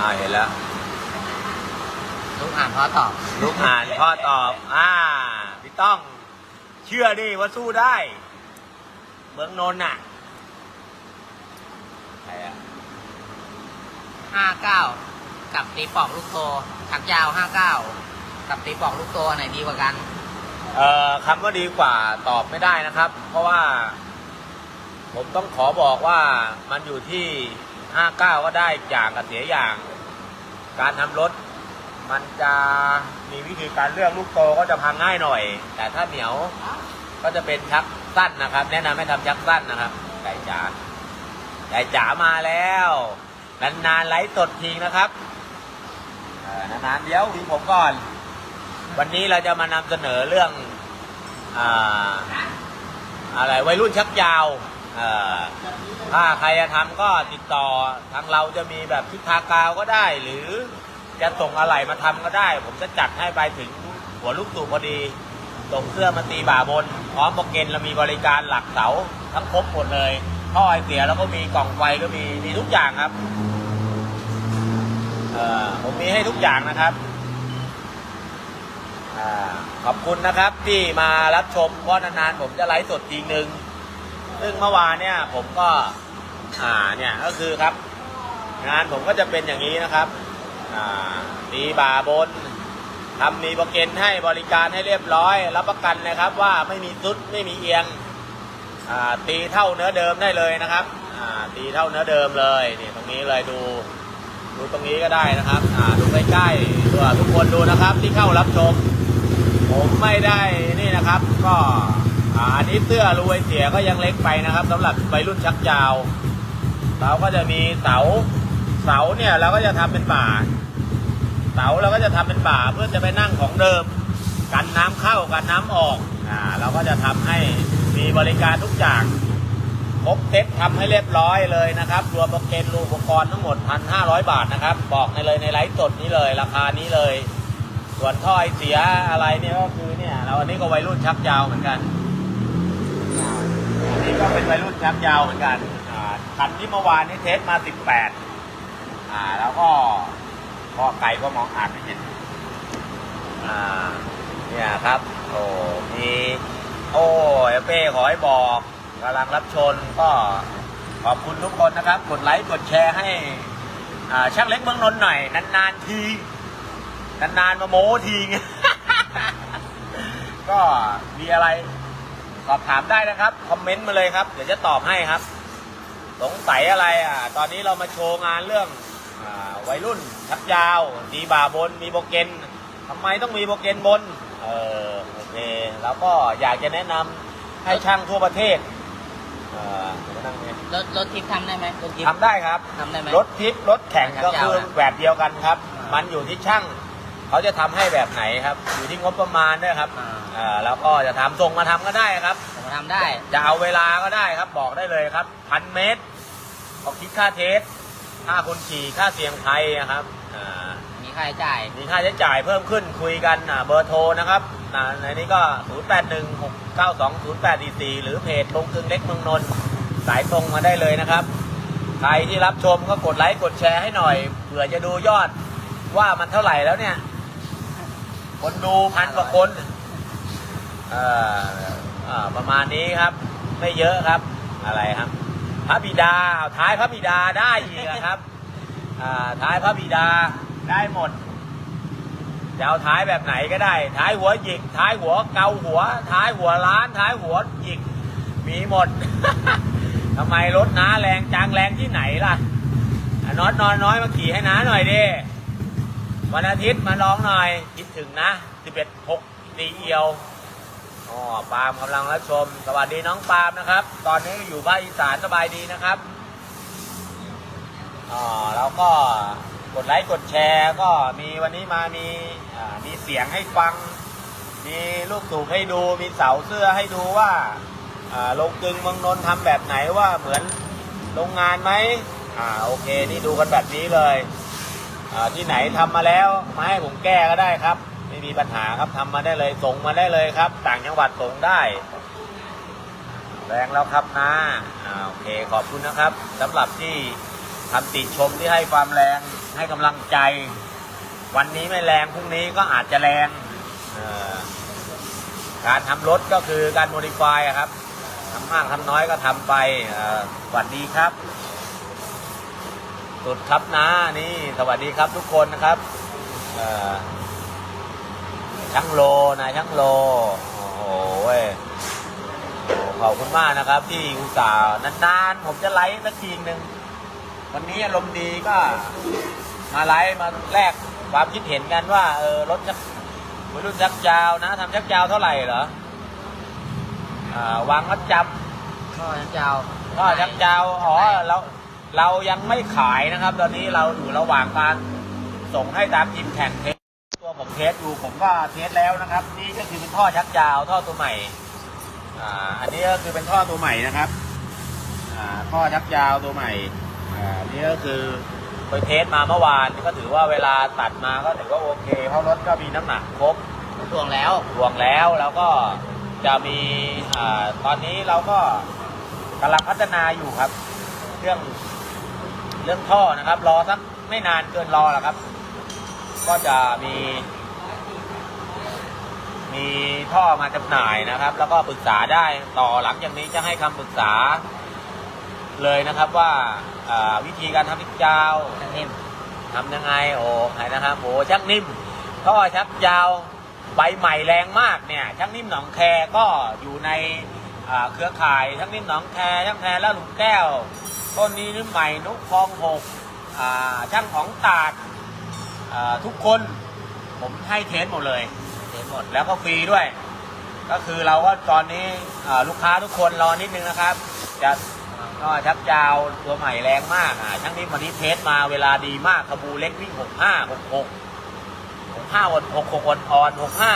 อ่าเห็นแล้ว ลูกอ่านเพราะตอบลูกอ่านพ่อตอบ อ่า พี่ต้อง เชื่อดิว่าสู้ได้ เมืองนนท์น่ะใครอะห้าเก้ากับตีปอกลูกโตถักยาวห้าเก้ากับตีปอกลูกโตอันไหนดีกว่ากัน เอ่อคำว่าดีกว่าตอบไม่ได้นะครับ เพราะว่า ผมต้องขอบอกว่ามันอยู่ที่ 59 ก็ได้อย่างกับเสียอย่าง การทำรถ มันจะมีวิธีการเลือกลูกโตก็จะพังง่ายหน่อย แต่ถ้าเหนียวก็จะเป็นชักสั้นนะครับ แนะนำให้ทำชักสั้นนะครับไก่จ๋าไก่จ๋ามาแล้วนานๆไลฟ์สดทีนะครับนานๆเดี๋ยวทีผมก่อน วันนี้เราจะมานำเสนอเรื่อง อ่า อะไรวัยรุ่นชักยาว ถ้าใครจะทำก็ติดต่อทางเราจะมีแบบชุดทากาวก็ได้ หรือจะส่งอะไรมาทำก็ได้ ผมจะจัดให้ไปถึงหัวลูกตู่พอดีส่งเสื้อมาตีบ่าบน พร้อมโปรเกนเรามีบริการหลักเสาทั้งครบหมดเลยท่อไอเสียแล้วก็มีกล่องไฟก็มีมีทุกอย่างครับผมมีให้ทุกอย่างนะครับอขอบคุณนะครับที่มารับชมเพราะนานๆผมจะไลฟ์สดทีหนึ่ง ซึ่งเมื่อวานเนี่ยผมก็อ่าเนี่ยก็คือครับ งานผมก็จะเป็นอย่างนี้นะครับอ่าตีบาบนทำมีโปรเกนให้บริการให้เรียบร้อย รับประกันนะครับว่าไม่มีซุดไม่มีเอียงตีเท่าเนื้อเดิมได้เลยนะครับตีเท่าเนื้อเดิมเลยนี่ตรงนี้เลยดู ดูตรงนี้ก็ได้นะครับดูใกล้ๆดูทุกคนดูนะครับที่เข้ารับชม ผมไม่ได้นี่นะครับ ก็ อันนี้เสื้อรวยเสียก็ยังเล็กไปนะครับสำหรับวัยรุ่นชักยาวเราก็จะมีเสาเสาเนี่ยเราก็จะทำเป็นป่าเสาเราก็จะทำเป็นป่าเพื่อจะไปนั่งของเดิม กันน้ำเข้ากันน้ำออกอ่าเราก็จะทำให้มีบริการทุกอย่างครบเซ็ตทำให้เรียบร้อยเลยนะครับ รวมโปรเกนรวมอุปกรณ์ทั้งหมด 1,500 บาทนะครับ บอกในเลยในไลฟ์สดนี้เลยราคานี้เลย ส่วนท่อไอเสียอะไรเนี่ยก็คือเนี่ยเราอันนี้ก็วัยรุ่นชักยาวเหมือนกัน นี้ก็เป็นวัยรุ่นชักยาวเหมือนกันอ่าคันที่เมื่อวานนี้เทสมา 18 อ่า แล้วก็พอไก่ก็มองอ่านไม่เห็นอ่า เนี่ยครับ โอ้มีโอ้เอเป้ขอให้บอกกำลังรับชนก็ขอบคุณทุกคนนะครับ กดไลค์กดแชร์ให้อ่าช่างเล็กเมืองนนท์หน่อย นานๆที นานๆมาโม้ทีไงก็มีอะไร อบถามได้นะครับคอมเมนต์มาเลยครับ เดี๋ยวจะตอบให้ครับ สงสัยอะไรอะ ตอนนี้เรามาโชว์งานเรื่องอาวัยรุ่นชักยาวตีบ่าบนมีโปรเกนทำไมต้องมีโปรเกนบน เออโอเค แล้วก็อยากจะแนะนำให้ช่างทั่วประเทศเอ่อเดี๋ยวมานั่งเนี่ยรถรถทิปทำได้ไหมรถทิปทำได้ครับ ทำได้ไหม รถทิปรถแข่งก็คือชักยาวนะแบบเดียวกันครับอ่ามัมันอยู่ที่ช่าง เขาจะทำให้แบบไหนครับ อยู่ที่งบประมาณด้วยครับอ่าอ่าแล้วก็จะทำส่งมาทำก็ได้ครับ ผมทำได้ จะเอาเวลาก็ได้ครับบอกได้เลยครับพันเมตรก็คิดค่าเทส ค่าคนขี่ค่าเสียงไทยนะครับอ่ามีค่าใช้จ่าย มีค่าใช้จ่ายเพิ่มขึ้นคุยกันอ่าเบอร์โทรนะครับอ่าในนี้ก็ 0 8 1 6 9 2 0 8 4 4 หรือเพจลงกึงเล็กเมืองนนท์สายตรงมาได้เลยนะครับ ใครที่รับชมก็กดไลค์กดแชร์ให้หน่อยเผื่อจะดูยอดว่ามันเท่าไหร่แล้วเนี่ย คนดูพันกว่าคนเอ่อเอ่อประมาณนี้ครับ ไม่เยอะครับ อะไรครับ พระบิดาเอาท้ายพระบิดาได้อีกอะครับอ่าท้ายพระบิดาได้หมดจะเอาท้ายแบบไหนก็ได้ ท้ายหัวหยิก ท้ายหัวเกาหัว ท้ายหัวล้าน ท้ายหัวหยิก มีหมด ทำไมรถน้าแรงจังแรงที่ไหนล่ะอะน็อตนอนน้อยมาขี่ให้น้าหน่อยดิ วันอาทิตย์มาลองหน่อย คิดถึงนะ11 6ตีเอียวอ๋อปาล์มกำลังรับชม สวัสดีน้องปาล์มนะครับ ตอนนี้อยู่ภาคอีสานสบายดีนะครับอ๋อแล้วก็กดไลค์กดแชร์ก็มีวันนี้มามีมีเสียงให้ฟัง มีลูกสูบให้ดูมีเสาเสื้อให้ดูว่าอ่าโรงกึงเมืองนนท์ทำแบบไหนว่าเหมือนโรงงานไหมอ่าโอเค นี่ดูกันแบบนี้เลย ที่ไหนทำมาแล้วมาให้ผมแก้ก็ได้ครับ ไม่มีปัญหาครับทำมาได้เลยส่งมาได้เลยครับ ต่างจังหวัดส่งได้แรงแล้วครับนะอ่าโอเคขอบคุณนะครับสำหรับที่คำติชมที่ให้ความแรงให้กำลังใจ วันนี้ไม่แรงพรุ่งนี้ก็อาจจะแรงการทำรถก็คือการโมดิฟายครับทำมากทำน้อยก็ทำไปสวัสดีครับ สุดครับนะนี่สวัสดีครับทุกคนนะครับเอ่อช่างโลนายช่างโล โอ้โหเว้ยโอ้ขอบคุณมากนะครับที่อุตส่าห์นานๆ ผมจะไลฟ์สักทีหนึ่งวันนี้อารมณ์ดีก็มาไลฟ์มาแลกความคิดเห็นกันว่าเออรถชักวัยรุ่นชักยาวนะทำชักยาวเท่าไหร่เหรออ่าวางมัดจำก็เจ้าก็ชักยาวอ๋อเรา เรายังไม่ขายนะครับ ตอนนี้เราอยู่ระหว่างการส่งให้ตามทีมแข่งเทสตัวผมเทสอยู่ผมก็เทสแล้วนะครับ นี่ก็คือเป็นท่อชักยาวท่อตัวใหม่อ่าอันนี้ก็คือเป็นท่อตัวใหม่นะครับอ่าท่อชักยาวตัวใหม่อ่านี่ก็คือไปเทสมาเมื่อวานก็ถือว่าเวลาตัดมาก็ถือว่าโอเคเพราะรถก็มีน้ำหนักครบทวงแล้วทวงแล้วแล้วก็จะมีอาตอนนี้เราก็กำลังพัฒนาอยู่ครับ เรื่องเรื่องท่อนะครับ รอสักไม่นานเกินรอแล้วครับ ก็จะมี มีท่อมาจำหน่ายนะครับ แล้วก็ปรึกษาได้ต่อหลังจากนี้จะให้คำปรึกษาเลยนะครับว่าอ่าวิธีการทำพิกจาวนิ่มทำยังไงโอ้ไหนนะครับโอ้ชักนิ่มท่อชักยาวใบใหม่แรงมากเนี่ยชักนิ่มหนองแคก็อยู่ในอ่าเครือข่ายชักนิ่มหนองแคชักแคแล้วหลุมแก้ว ต้นนี้นิ่มใหม่นุกคลองหกช่างของตาดทุกคนผมให้เทสหมดเลยเทสหมดแล้วก็ฟรีด้วย ก็คือเราก็ตอนนี้ลูกค้าทุกคนรอนิดนึงนะครับ จะก็ชักยาวตัวใหม่แรงมากอ่าช่างนี้วันนี้เทสมาเวลาดีมากขบูเล็กวิ่งหกห้าหกหกหกห้าวันหกหกวันออนหกห้า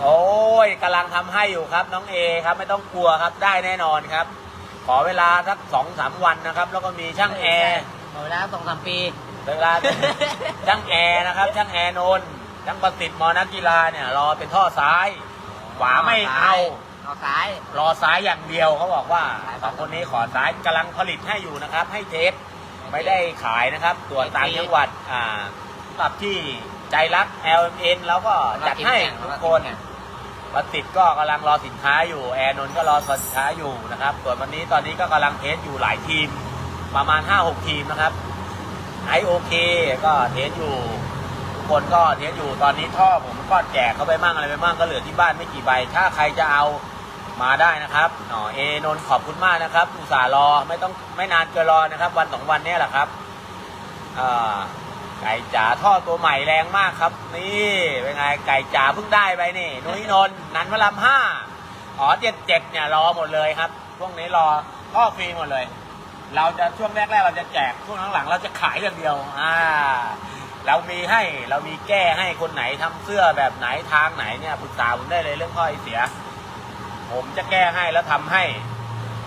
โอ้ยกำลังทำให้อยู่ครับน้องเอครับไม่ต้องกลัวครับได้แน่นอนครับ ขอเวลาสักสองสามวันนะครับ แล้วก็มีช่างแอร์หมดเวลาสองสามปี เวลา ช่างแอร์นะครับช่างแอร์นนท์ช่างประสิทธิ์มอนักกีฬาเนี่ยรอเป็นท่อซ้ายขวาไม่เอา เอาซ้าย รอซ้ายอย่างเดียวเขาบอกว่าสองคนนี้ขอซ้ายกำลังผลิตให้อยู่นะครับ ให้เทสไม่ได้ขายนะครับตรวจต่างจังหวัดอ่าสำหรับที่ใจรัก LMN แล้วก็จัดให้ทุกคน ประสิทธิ์ก็กำลังรอสินค้าอยู่ แอร์นน์ก็รอสินค้าอยู่นะครับ ส่วนวันนี้ตอนนี้ก็กำลังเทสอยู่หลายทีม ประมาณ 5-6 ทีมนะครับไอโอเคก็เทสอยู่ทุกคนก็เทสอยู่ตอนนี้ท่อผมก็แจกเข้าไปมั่งอะไรไปมั่งก็เหลือที่บ้านไม่กี่ใบ ถ้าใครจะเอามาได้นะครับหน่อเอนน์ขอบคุณมากนะครับ อุตส่าห์รอไม่ต้องไม่นานเกินรอนะครับ วันสองวันนี้แหละครับอ่า ไก่จ๋าท่อตัวใหม่แรงมากครับ นี่เป็นไงไก่จ๋าเพิ่งได้ไปนี่นุ้ยนนนันวลำห้าอ๋อเจ็ดเจ็ดเนี่ยรอหมดเลยครับช่วงนี้รอท่อฟรีหมดเลย เราจะช่วงแรกๆเราจะแจกช่วงหลังๆเราจะขายอย่างเดียวอ่าเรามีให้เรามีแก้ให้คนไหนทำเสื้อแบบไหนทางไหนเนี่ยปรึกษาผมได้เลยเรื่องข้อไอเสีย ผมจะแก้ให้แล้วทำให้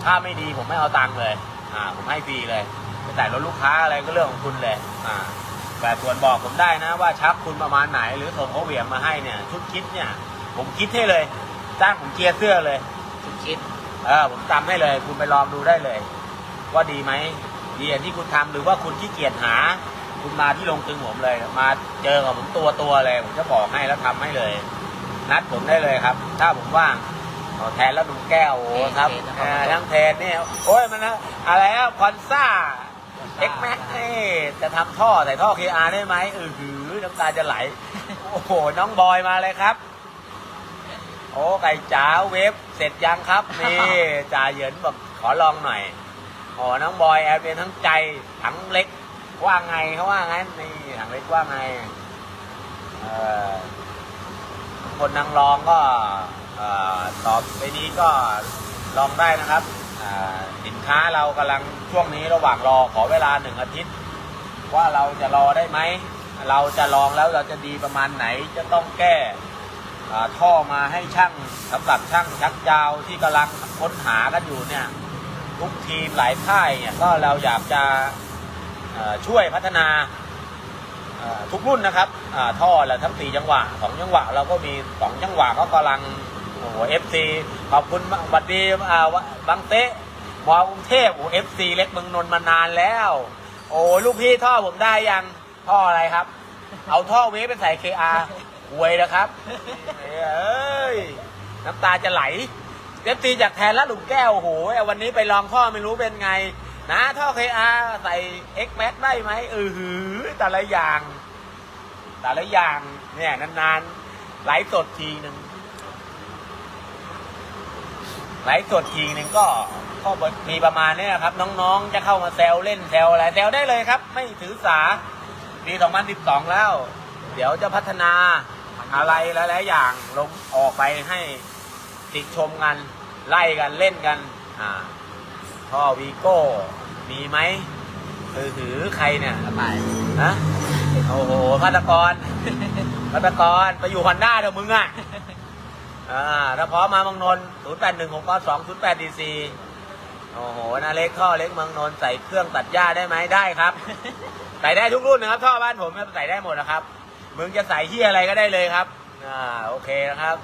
ถ้าไม่ดีผมไม่เอาตังค์เลย อ่า ผมให้ฟรีเลยแต่รถลูกค้าอะไรก็เรื่องของคุณเลย อ่า แต่ส่วนบอกผมได้นะว่าชักคุณประมาณไหน หรือส่งเขาเหวี่ยงมาให้เนี่ย ชุดคิดเนี่ย ผมคิดให้เลย จ้างผมเกียร์เสื้อเลย ชุดคิดเออผมจำให้เลย คุณไปลองดูได้เลย ว่าดีไหมดีอย่างที่คุณทำหรือว่าคุณขี้เกียจหา คุณมาที่โรงตึงผมเลย มาเจอกับผมตัวตัวๆเลย ผมจะบอกให้แล้วทำให้เลย นัดผมได้เลยครับ ถ้าผมว่างขอแทนแล้วดูแก้วโอ้ครับเออทั้งแทนเนี่ยโอ้ยมันนะอะไรอะคอนซ่า เอ็กแม็กจะทำท่อใส่ท่อ KR ได้ไหมเออหือน้ำตาจะไหล โอ้โห น้องบอยมาเลยครับ โอ้ไก่จ๋าเวฟเสร็จยังครับ นี่จ่าเหยินบอกขอลองหน่อยโอ๋อน้องบอยแอบเป็นทั้งใจถังเล็กว่าไงเขาว่างั้นนี่ถังเล็กว่าไงเออคนนั่งลองก็ตอบไปนี้ก็ลองได้นะครับ สินค้าเรากำลังช่วงนี้ระหว่างรอขอเวลาหนึ่งอาทิตย์ ว่าเราจะรอได้ไหม เราจะลองแล้วเราจะดีประมาณไหนจะต้องแก้ท่อมาให้ช่างสำหรับช่างชักยาวที่กำลังค้นหากันอยู่เนี่ยทุกทีมหลายค่ายเนี่ยก็เราอยากจะช่วยพัฒนาทุกรุ่นนะครับท่อและทั้งสี่จังหวะสองจังหวะเราก็มีสองจังหวะก็กำลัง โอ้โหเอฟซีขอบคุณมากสวัสดีอ่าบางเตะมอกรุงเทพโอ้เอฟซีเล็กเมืองนนท์มานานแล้ว โอ้ลูกพี่ท่อผมได้ยังท่ออะไรครับ เอาท่อเวฟไปใส่เคอาหวยนะครับเอ้ยน้ำตาจะไหลเอฟซีจากแทนละหลุมแก้วโอ้โหวันนี้ไปลองท่อไม่รู้เป็นไง นะท่อเคอาใส่ X Max ได้ไหมเออหือแต่ละอย่าง แต่ละอย่างเนี่ยนานๆไหลสดทีหนึ่ง ไลฟ์สดทีหนึ่งก็ก็มีประมาณนี้นะครับ น้องๆ จะเข้ามาแซวเล่นแซวอะไรแซวได้เลยครับ ไม่ถือสาปี 2012 แล้ว เดี๋ยวจะพัฒนาอะไรหลายๆอย่างลงออกไปให้ติดชมกัน ไล่กันเล่นกันอ่าท่อวีโก้ มีไหมคือถือใครเนี่ยสบายฮะโอ้โหฆาตกรฆาตกรไปอยู่ฮอนด้าเถอะมึงอะ อ่าถ้าพร้อมมาเมืองนนท์0 8 1 6 9 2 0 8 D C โอ้โหนาเล็กท่อเล็กเมืองนนท์ใส่เครื่องตัดหญ้าได้ไหมได้ครับ ใส่ได้ทุกรุ่นนะครับท่อบ้านผมเนี่ยใส่ได้หมดนะครับมึงจะใส่ที่อะไรก็ได้เลยครับ อ่าโอเคนะครับ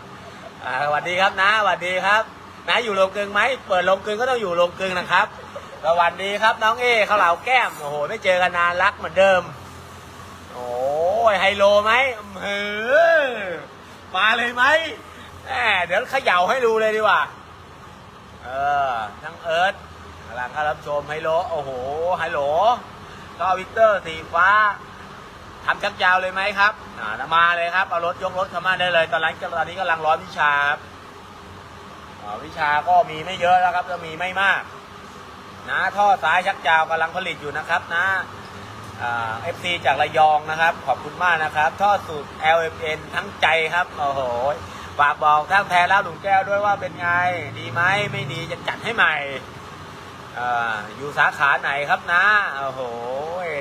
อ่าสวัสดีครับนะสวัสดีครับนะอยู่โรงกลึงไหมเปิดโรงกลึงก็ต้องอยู่โรงกลึงนะครับสวัสดีครับน้องเอข้าวเหลาแก้มโอ้โหไม่เจอกันนานรักเหมือนเดิม โอ้ยไฮโลไหมเออมาเลยไหม แหมเดี๋ยวเขย่าให้ดูเลยดีกว่า เออทั้งเอิร์ธกำลังเข้ารับชมไฮโลโอ้โหไฮโลก็วิกเตอร์สีฟ้าทำชักยาวเลยไหมครับอ่ามาเลยครับ เอารถยกรถเข้ามาได้เลย ตอนนั้นตอนนี้กำลังร้อนวิชาครับวิชาก็มีไม่เยอะแล้วครับจะมีไม่มากนะท่อซ้ายชักยาวกำลังผลิตอยู่นะครับนะเอฟซีจากระยองนะครับ ขอบคุณมากนะครับ ท่อสูตร LMN ทั้งใจครับ โอ้โห ฝากบอกทั้งแพรแล้วหลุงแก้วด้วยว่าเป็นไง ดีไหมไม่ดีจะจัดให้ใหม่ออยู่สาขาไหนครับนะโอ้โห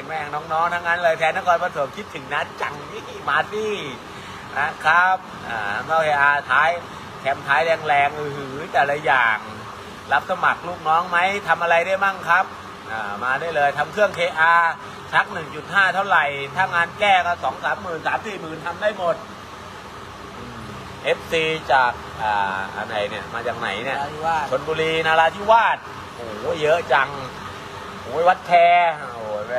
แม่งน้องๆทั้งนั้นเลยแทนนครปฐมคิดถึงนะจังนี่มาดินะครับอ่าเมื่ออาท้ายแคมท้ายแรงๆอือหือแต่ละอย่าง รับสมัครลูกน้องไหมทำอะไรได้มั่งครับอ่ามาได้เลยทำเครื่อง KR ชัก 1.5 เท่าไหร่ ถ้างานแก้ก็2 3หมื่น3 4หมื่นทำได้หมด FC จากอ่าอะไรเนี่ยมาจากไหนเนี่ย ที่ว่าชนบุรีนาราธิวาสโอ้โหเยอะจังโอ้ยวัดแคโอ้ยแหม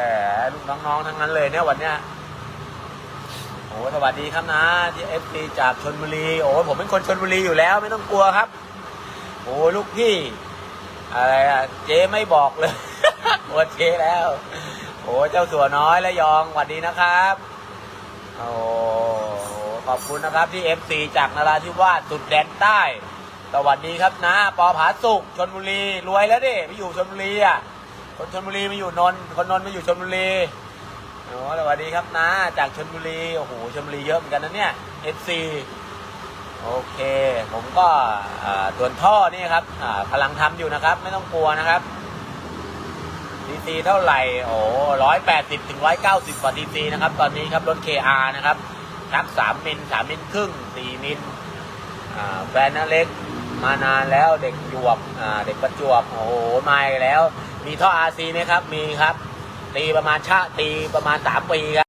ลูกน้องๆทั้งนั้นเลยเนี่ยวันเนี้ยโอ้ยสวัสดีครับนะที่ FC จากชนบุรีโอ้ยผมเป็นคนชนบุรีอยู่แล้วไม่ต้องกลัวครับโอ้ยลูกพี่อะไรอะเจ๊ไม่บอกเลยกลัวเจ๊แล้วโอ้ยเจ้าสัวน้อยและยองสวัสดีนะครับโอ้ ขอบคุณนะครับที่ FC จากนราธิวาสสุดแดนใต้ สวัสดีครับนะปอผาสุกชนบุรีรวยแล้วดิไปอยู่ชนบุรีอะคนชนบุรีมาอยู่นนคนนนมาอยู่ชนบุรีโอ้สวัสดีครับนะจากชนบุรีโอ้โหชนบุรีเยอะเหมือนกันนะเนี่ย FC โอเค ผมก็อ่าส่วนท่อนี่ครับอ่ากำลังทำอยู่นะครับ ไม่ต้องกลัวนะครับดีซีเท่าไหร่โอ้ร้อยแปดสิบถึงร้อยเก้าสิบกว่าดีซีนะครับ ตอนนี้ครับรถ KR นะครับ ชักสามมิลสามมิลครึ่งสี่มิลแฟนนเล็กมานานแล้วเด็กจวบเด็กประจวบโอ้โหมาแล้ว มีท่ออาซีไหมครับ มีครับ ตีประมาณชาตีประมาณสามปีครับ